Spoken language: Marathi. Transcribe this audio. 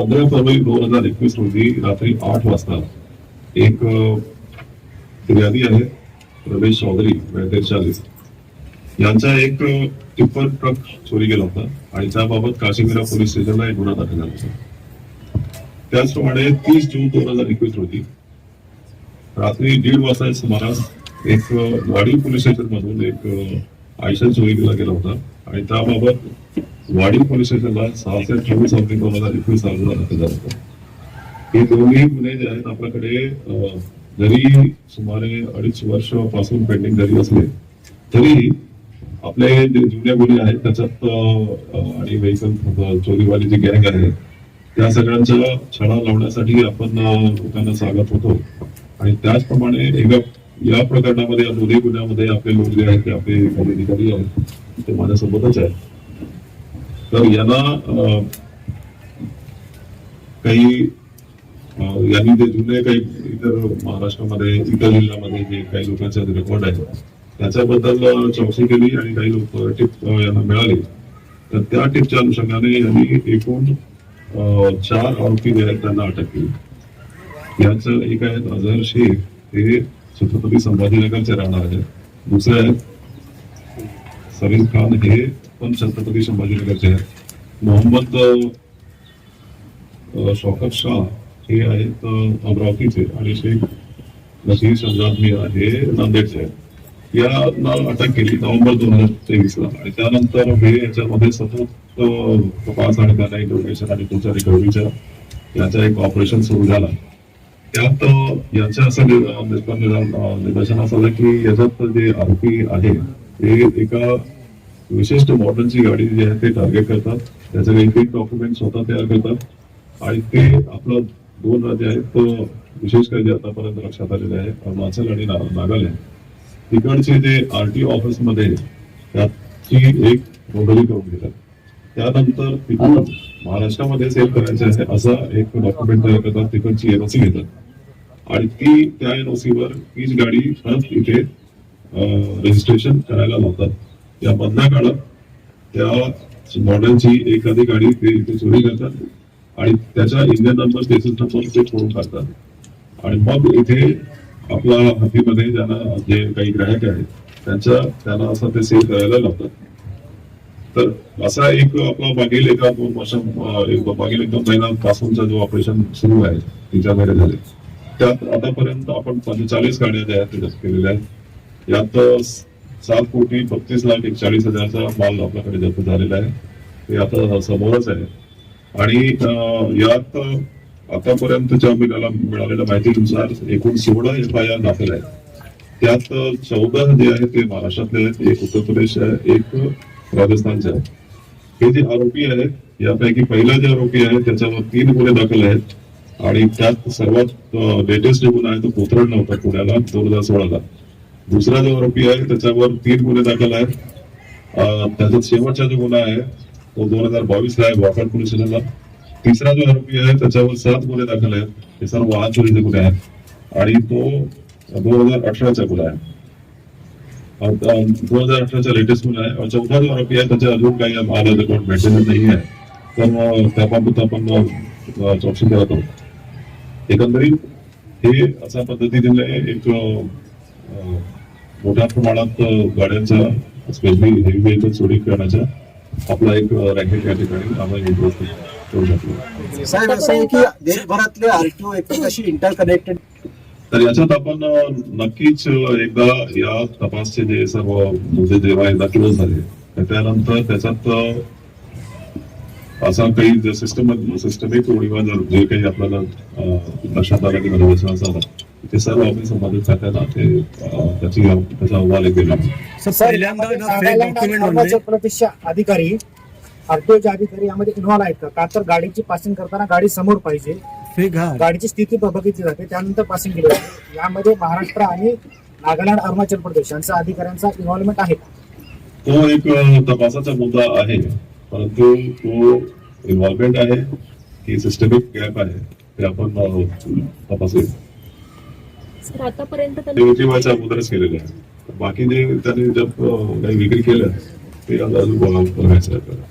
पंधरा फरवरी दोन हजार एकवीस रोजी रात्री आठ वाजता एक फिर्यादी आहे रमेश चौधरी वय चाळीस यांचा एक टिप्पर ट्रक चोरी गेला होता आणि त्याबाबत काशीमिरा पोलीस स्टेशनला एक गुन्हा दाखल झाला होता. त्याचप्रमाणे तीस जून दोन हजार एकवीस रोजी रात्री दीड वाजता सुमारास एक अ, वाडी पोलीस स्टेशन मधून एक आयशा चोरीला केला गेला होता. आणि त्याबाबत वाडी पोलीस स्टेशनला सहाशे चोवीस ऑब्लिक दोन हजार एकवीस हा दाखल झाला होता. हे दोन्ही गुन्हे जे आहेत आपल्याकडे जरी सुमारे अडीच वर्षपासून पेंडिंग जरी असले तरी आपले जे जुन्या गुन्हे आहेत त्याच्यात आणि व्हेकल चोरीवाली जी गँग आहे त्या सगळ्यांचा छडा लावण्यासाठी आपण लोकांना सांगत होतो. आणि त्याचप्रमाणे एका या प्रकरणामध्ये या दोन्ही गुन्ह्यामध्ये आपले लोक जे आहेत ते आपले पदाधिकारी आहेत ते माझ्यासोबतच आहेत. तर यांना काही यांनी जे जुने काही इतर महाराष्ट्रामध्ये इतर जिल्ह्यामध्ये जे काही लोकांचे रेकॉर्ड आहे त्याच्याबद्दल चौकशी केली आणि काही लोक टिप यांना मिळाली. तर त्या टिपच्या अनुषंगाने यांनी एकूण चार आरोपी जे आहेत त्यांना अटक केली. याचं एक आहेत अझहर शेख हे छत्रपती संभाजीनगरचे राहणार आहेत. दुसरे आहेत. सलीम खान हे पण छत्रपती संभाजीनगरचे आहेत. मोहम्मद शौकत शाह हे आहेत अमरावतीचे आणि शेख नसीर शहजाद हे नांदेडचे आहेत. यांना अटक केली नोव्हेंबर दोन हजार तेवीस ला आणि त्यानंतर हे याच्यामध्ये सतत तपास आणि त्यांना इंटरोगेशन आणि तुमच्या रिकव्हरीच्या याचा एक ऑपरेशन सुरू झाला. त्यात अ, याचं असं नि- झालं- निदर्शनास आलं की याच्यात जे आरोपी आहे ते एका विशिष्ट मॉडेलची गाडी जी आहे ते टार्गेट करतात. त्याचं काही एक डॉक्युमेंट स्वतः तयार करतात. आणि ते आपलं दोन राज्य आहेत तो विशेष काही जे आतापर्यंत लक्षात आलेले आहे अरुणाचल आणि नागालँड. तिकडचे जे टी ऑफिस ऑफिसमध्ये त्याची एक नोंदणी करून घेतात. त्यानंतर तिकडून महाराष्ट्रामध्ये सेल करायचे आहे असा एक डॉक्युमेंट तयार करतात. तिकडची एनओसी घेतात. आणि ती त्या एनओसीवर वर गाडी परत इथे रजिस्ट्रेशन करायला लावतात. या मधल्या काळात त्या मॉडेलची एखादी गाडी ते इथे चोरी करतात आणि त्याच्या इंडियन नंबर स्टेशन नंबर ते फोन काढतात. आणि मग इथे आपल्या हातीमध्ये ज्यांना जे काही ग्राहक आहेत त्यांच्या त्यांना असं ते सेल करायला लावतात. तर असा एक आपला मागील एका दोन एक मागील एक दोन महिन्यांपासूनचा जो ऑपरेशन सुरू आहे तिच्यामध्ये झाले. त्यात आतापर्यंत आपण पंचेचाळीस गाड्या ज्या आहेत केलेल्या आहेत. यात सात कोटी बत्तीस लाख एकचाळीस हजारचा माल आपल्याकडे जप्त झालेला आहे. ते आता समोरच आहे. आणि यात आतापर्यंतच्या मिळाला मिळालेल्या माहितीनुसार एकूण सोळा एफ आय आर दाखल आहेत. त्यात चौदा जे आहेत ते महाराष्ट्रातले आहेत एक उत्तर प्रदेश आहे एक राजस्थानचे आहे. हे जे आरोपी आहेत यापैकी पहिला जे आरोपी आहे त्याच्यावर तीन गुन्हे दाखल आहेत. आणि त्यात सर्वात लेटेस्ट जो गुन्हा आहे तो पोथरण नव्हता पुण्याला दोन हजार सोळाला. दुसरा जो आरोपी आहे त्याच्यावर तीन गुन्हे दाखल आहेत. त्याचा शेवटचा जो गुन्हा आहे तो दोन हजार बावीस ला आहे वाकड पोलीस स्टेशनला. तिसरा जो आरोपी आहे त्याच्यावर सात गुन्हे दाखल आहेत. हे सर्व वाहन चोरीचे गुन्हे आहेत. आणि तो दोन हजार अठराचा गुन्हा आहे. दोन हजार अठराचा लेटेस्ट गुन्हा आहे चौथा जो आरोपी आहे त्याच्या अजून काही आलं अकाउंट भेटलेलं नाही आहे तर मग त्याबाबत आपण चौकशी करत आहोत एकंदरीत हे अशा पद्धतीने एक मोठ्या प्रमाणात गाड्यांचा स्पेशली हेवी व्हेकल चोरी करण्याचा आपला एक रॅकेट या ठिकाणी आम्ही इंट्रोड्यूस करू शकतो साहेब असं आहे की देशभरातले आरटीओ एकमेकाशी इंटरकनेक्टेड तर याच्यात आपण नक्कीच एकदा या तपासचे जे सर्व मुद्दे जेव्हा एकदा क्लोज झाले तर त्यानंतर त्याच्यात असा काही जे सिस्टम सिस्टमिक किंवा जर जे काही आपल्याला लक्षात आलं किंवा निदर्शनास आलं ते सर्व आपण संबंधित खात्याला ते त्याची त्याचा अहवाल document म्हणजे- अधिकारी आरटीओचे अधिकारी यामध्ये इन्व्हॉल्व आहेत का? का तर गाडीची पासिंग करताना गाडी समोर पाहिजे गाडीची स्थिती बघितली जाते. त्यानंतर पासिंग केली जाते यामध्ये महाराष्ट्र आणि नागालँड अरुणाचल प्रदेश यांचा अधिकाऱ्यांचा इन्व्हॉल्वमेंट आहे. तो एक तपासाचा मुद्दा आहे. परंतु तो इन्व्हॉल्वमेंट आहे की सिस्टमिक गॅप आहे ते आपण सर आतापर्यंत त्यांनी अगोदरच केलेले आहे. बाकी जे त्यांनी जर काही विक्री केलं ते अजून बघायचं आहे आपल्याला